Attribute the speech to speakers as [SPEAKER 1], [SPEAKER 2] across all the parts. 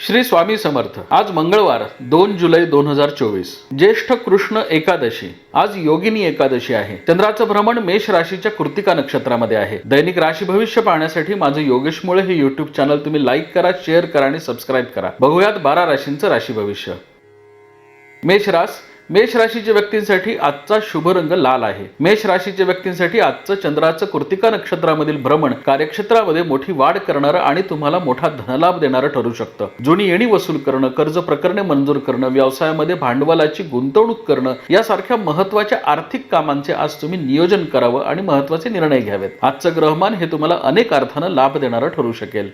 [SPEAKER 1] श्री स्वामी समर्थ. आज मंगळवार दोन जुलै दोन हजार चोवीस. ज्येष्ठ कृष्ण एकादशी. आज योगिनी एकादशी आहे. चंद्राचं भ्रमण मेष राशीच्या कृतिका नक्षत्रामध्ये आहे. दैनिक राशी भविष्य पाहण्यासाठी माझं योगेश मुळे हे युट्यूब चॅनल तुम्ही लाईक करा शेअर करा आणि सबस्क्राईब करा. बघूयात बारा राशींचं राशी भविष्य. मेष रास मेष राशीच्या व्यक्तींसाठी आजचा शुभ रंग लाल आहे. मेष राशीच्या व्यक्तींसाठी आजचं चंद्राचं कृतिका नक्षत्रामधील भ्रमण कार्यक्षेत्रामध्ये मोठी वाढ करणारं आणि तुम्हाला मोठा धनलाभ देणारं ठरू शकतं. जुनी येणी वसूल करणं कर्ज प्रकरणे मंजूर करणं व्यवसायामध्ये भांडवलाची गुंतवणूक करणं यासारख्या महत्त्वाच्या आर्थिक कामांचे आज तुम्ही नियोजन करावं आणि महत्त्वाचे निर्णय घ्यावेत. आजचं ग्रहमान हे तुम्हाला अनेक अर्थानं लाभ देणारं ठरू शकेल.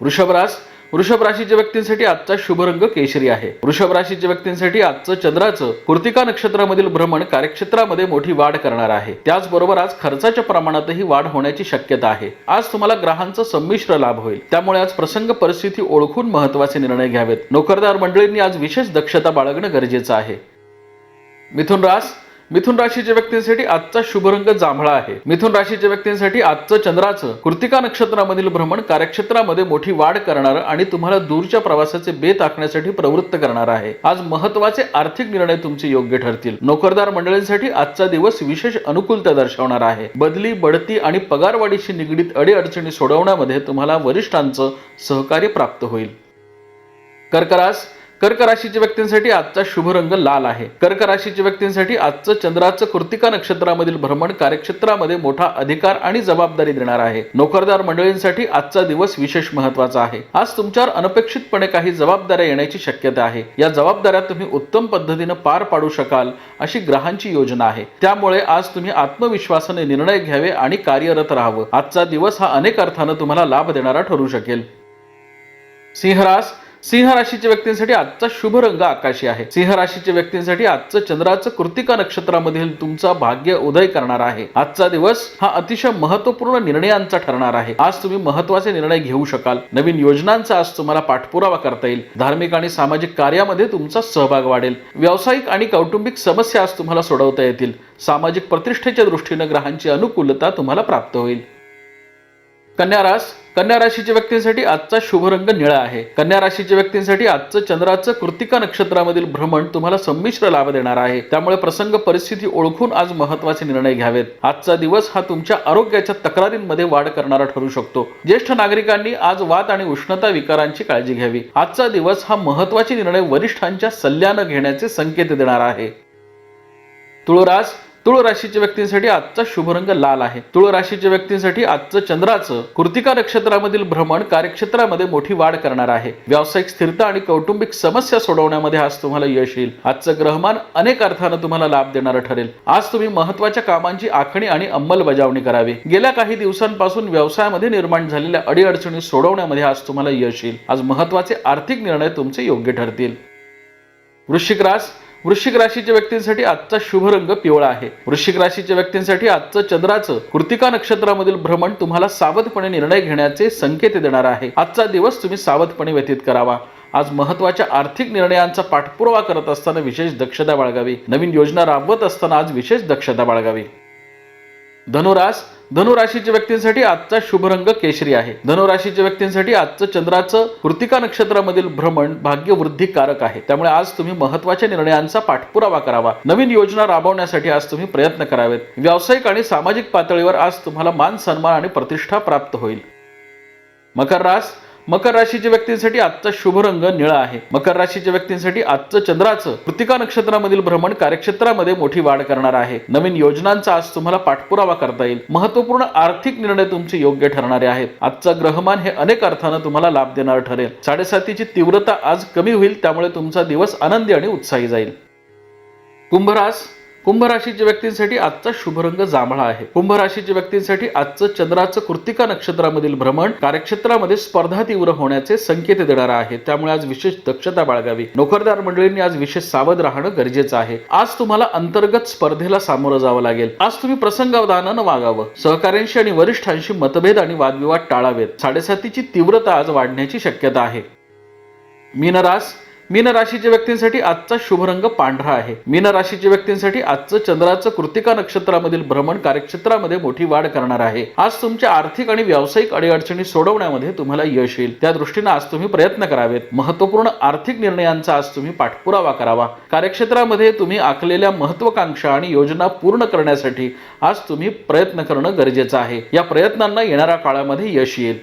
[SPEAKER 1] वृषभरास वृषभ राशीच्या व्यक्तींसाठी आजचा शुभ रंग केशरी आहे. वृषभ राशीच्या व्यक्तींसाठी आजचं चंद्राचं कृतिका नक्षत्रामधील भ्रमण कार्यक्षेत्रामध्ये मोठी वाढ करणार आहे. त्याचबरोबर आज खर्चाच्या प्रमाणातही वाढ होण्याची शक्यता आहे. आज तुम्हाला ग्रहांचा संमिश्र लाभ होईल. त्यामुळे आज प्रसंग परिस्थिती ओळखून महत्त्वाचे निर्णय घ्यावेत. नोकरदार मंडळींनी आज विशेष दक्षता बाळगणं गरजेचं आहे. मिथुन रास मिथुन राशीच्या व्यक्तींसाठी आजचा शुभ रंग जांभळा आहे. मिथुन राशीच्या व्यक्तींसाठी आजचं चंद्राचं कृतिका नक्षत्रामधील भ्रमण कार्यक्षेत्रामध्ये मोठी वाढ करणार आणि तुम्हाला दूरच्या प्रवासाचे बेत आखण्यासाठी प्रवृत्त करणार आहे. आज महत्त्वाचे आर्थिक निर्णय तुमचे योग्य ठरतील. नोकरदार मंडळींसाठी आजचा दिवस विशेष अनुकूलता दर्शवणार आहे. बदली बढती आणि पगारवाढीशी निगडीत अडीअडचणी सोडवण्यामध्ये तुम्हाला वरिष्ठांचं सहकार्य प्राप्त होईल. कर्करास कर्क राशीच्या व्यक्तींसाठी आजचा शुभ रंग लाल आहे. कर्क राशीच्या व्यक्तींसाठी आजचं चंद्राचं कृतिका नक्षत्रामधील भ्रमण कार्यक्षेत्रामध्ये मोठा अधिकार आणि जबाबदारी देणार आहे. नोकरदार मंडळींसाठी आजचा दिवस विशेष महत्त्वाचा आहे. आज तुमच्यावर अनपेक्षितपणे काही जबाबदाऱ्या येण्याची शक्यता आहे. या जबाबदाऱ्या तुम्ही उत्तम पद्धतीनं पार पाडू शकाल अशी ग्रहांची योजना आहे. त्यामुळे आज तुम्ही आत्मविश्वासाने निर्णय घ्यावे आणि कार्यरत राहावं. आजचा दिवस हा अनेक अर्थानं तुम्हाला लाभ देणारा ठरू शकेल. सिंहरास सिंह राशीच्या व्यक्तींसाठी आजचा शुभ रंग आकाशी आहे. सिंह राशीच्या व्यक्तींसाठी आजचं चंद्राचं कृतिका नक्षत्रामधील तुमचा भाग्य उदय करणार आहे. आजचा दिवस हा अतिशय महत्त्वपूर्ण निर्णयांचा ठरणार आहे. आज तुम्ही महत्त्वाचे निर्णय घेऊ शकाल. नवीन योजनांचा आज तुम्हाला पाठपुरावा करता येईल. धार्मिक आणि सामाजिक कार्यामध्ये तुमचा सहभाग वाढेल. व्यावसायिक आणि कौटुंबिक समस्या आज तुम्हाला सोडवता येतील. सामाजिक प्रतिष्ठेच्या दृष्टीनं ग्रहांची अनुकूलता तुम्हाला प्राप्त होईल. कन्यारास कन्या राशीच्या व्यक्तींसाठी आजचा शुभ रंग निळा आहे. कन्या राशीच्या व्यक्तींसाठी आजचं चंद्राचं कृतिका नक्षत्रामधील भ्रमण तुम्हाला संमिश्र लाभ देणार आहे. त्यामुळे प्रसंग परिस्थिती ओळखून आज महत्त्वाचे निर्णय घ्यावेत. आजचा दिवस हा तुमच्या आरोग्याच्या तक्रारींमध्ये वाढ करणारा ठरू शकतो. ज्येष्ठ नागरिकांनी आज वात आणि उष्णता विकारांची काळजी घ्यावी. आजचा दिवस हा महत्त्वाचे निर्णय वरिष्ठांच्या सल्ल्यानं घेण्याचे संकेत देणार आहे. तुळरास तुळ राशीच्या व्यक्तींसाठी आजचा शुभ रंग लाल आहे. तुळ राशीच्या व्यक्तींसाठी आजचं चंद्राचं कृतिका नक्षत्रामधील भ्रमण कार्यक्षेत्रामध्ये मोठी वाढ करणार आहे. व्यावसायिक स्थिरता आणि कौटुंबिक समस्या सोडवण्यामध्ये आज तुम्हाला यश येईल. आजचं ग्रहमान अनेक अर्थानं तुम्हाला लाभ देणारं ठरेल. आज तुम्ही महत्त्वाच्या कामांची आखणी आणि अंमलबजावणी करावी. गेल्या काही दिवसांपासून व्यवसायामध्ये निर्माण झालेल्या अडीअडचणी सोडवण्यामध्ये आज तुम्हाला यश येईल. आज महत्त्वाचे आर्थिक निर्णय तुमचे योग्य ठरतील. वृश्चिक रास वृश्चिक राशीच्या व्यक्तींसाठी आजचा शुभ रंग पिवळा आहे. वृश्चिक राशीच्या व्यक्तींसाठी आजचं चंद्राचं कृतिका नक्षत्रामधील भ्रमण तुम्हाला सावधपणे निर्णय घेण्याचे संकेत देणार आहे. आजचा दिवस तुम्ही सावधपणे व्यतीत करावा. आज महत्त्वाच्या आर्थिक निर्णयांचा पाठपुरावा करत असताना विशेष दक्षता बाळगावी. नवीन योजना राबवत असताना आज विशेष दक्षता बाळगावी. धनुरास धनुराशीच्या व्यक्तींसाठी आजचा शुभ रंग केशरी आहे. धनुराशीच्या व्यक्तींसाठी आजचं चंद्राचं कृतिका नक्षत्रामधील भ्रमण भाग्यवृद्धिकारक आहे. त्यामुळे आज तुम्ही महत्त्वाच्या निर्णयांचा पाठपुरावा करावा. नवीन योजना राबवण्यासाठी आज तुम्ही प्रयत्न करावेत. व्यावसायिक आणि सामाजिक पातळीवर आज तुम्हाला मान सन्मान आणि प्रतिष्ठा प्राप्त होईल. मकर रास मकर राशीच्या व्यक्तींसाठी आजचा शुभ रंग निळा आहे. मकर राशीच्या व्यक्तींसाठी आजचं चंद्राचं कृतिका नक्षत्रामधील भ्रमण कार्यक्षेत्रामध्ये मोठी वाढ करणार आहे. नवीन योजनांचा आज तुम्हाला पाठपुरावा करता येईल. महत्त्वपूर्ण आर्थिक निर्णय तुमचे योग्य ठरणारे आहेत. आजचं ग्रहमान हे अनेक अर्थानं तुम्हाला लाभ देणार ठरेल. साडेसातीची तीव्रता आज कमी होईल त्यामुळे तुमचा दिवस आनंदी आणि उत्साही जाईल. कुंभरास कुंभ राशीच्या व्यक्तींसाठी आजचा शुभ रंग जांभळा आहे. कुंभ राशीच्या व्यक्तींसाठी आजचं चंद्राचं कृतिका नक्षत्रामधील भ्रमण कार्यक्षेत्रामध्ये स्पर्धा तीव्र होण्याचे संकेत देणार आहे. त्यामुळे आज विशेष दक्षता बाळगावी. नोकरदार मंडळींनी आज विशेष सावध राहणं गरजेचं आहे. आज तुम्हाला अंतर्गत स्पर्धेला सामोरं जावं लागेल. आज तुम्ही प्रसंगावधानानं वागावं. सहकाऱ्यांशी आणि वरिष्ठांशी मतभेद आणि वादविवाद टाळावेत. साडेसातीची तीव्रता आज वाढण्याची शक्यता आहे. मीनरास मीन राशीच्या व्यक्तींसाठी आजचा शुभ रंग पांढरा आहे. मीन राशीच्या व्यक्तींसाठी आजचं चंद्राचं कृतिका नक्षत्रामधील भ्रमण कार्यक्षेत्रामध्ये मोठी वाढ करणार आहे. आज तुमच्या आर्थिक आणि व्यावसायिक अडीअडचणी सोडवण्यामध्ये तुम्हाला यश येईल. त्या दृष्टीने आज तुम्ही प्रयत्न करावेत. महत्त्वपूर्ण आर्थिक निर्णयांचा आज तुम्ही पाठपुरावा करावा. कार्यक्षेत्रामध्ये तुम्ही आखलेल्या महत्वाकांक्षा आणि योजना पूर्ण करण्यासाठी आज तुम्ही प्रयत्न करणं गरजेचं आहे. या प्रयत्नांना येणाऱ्या काळामध्ये यश येईल.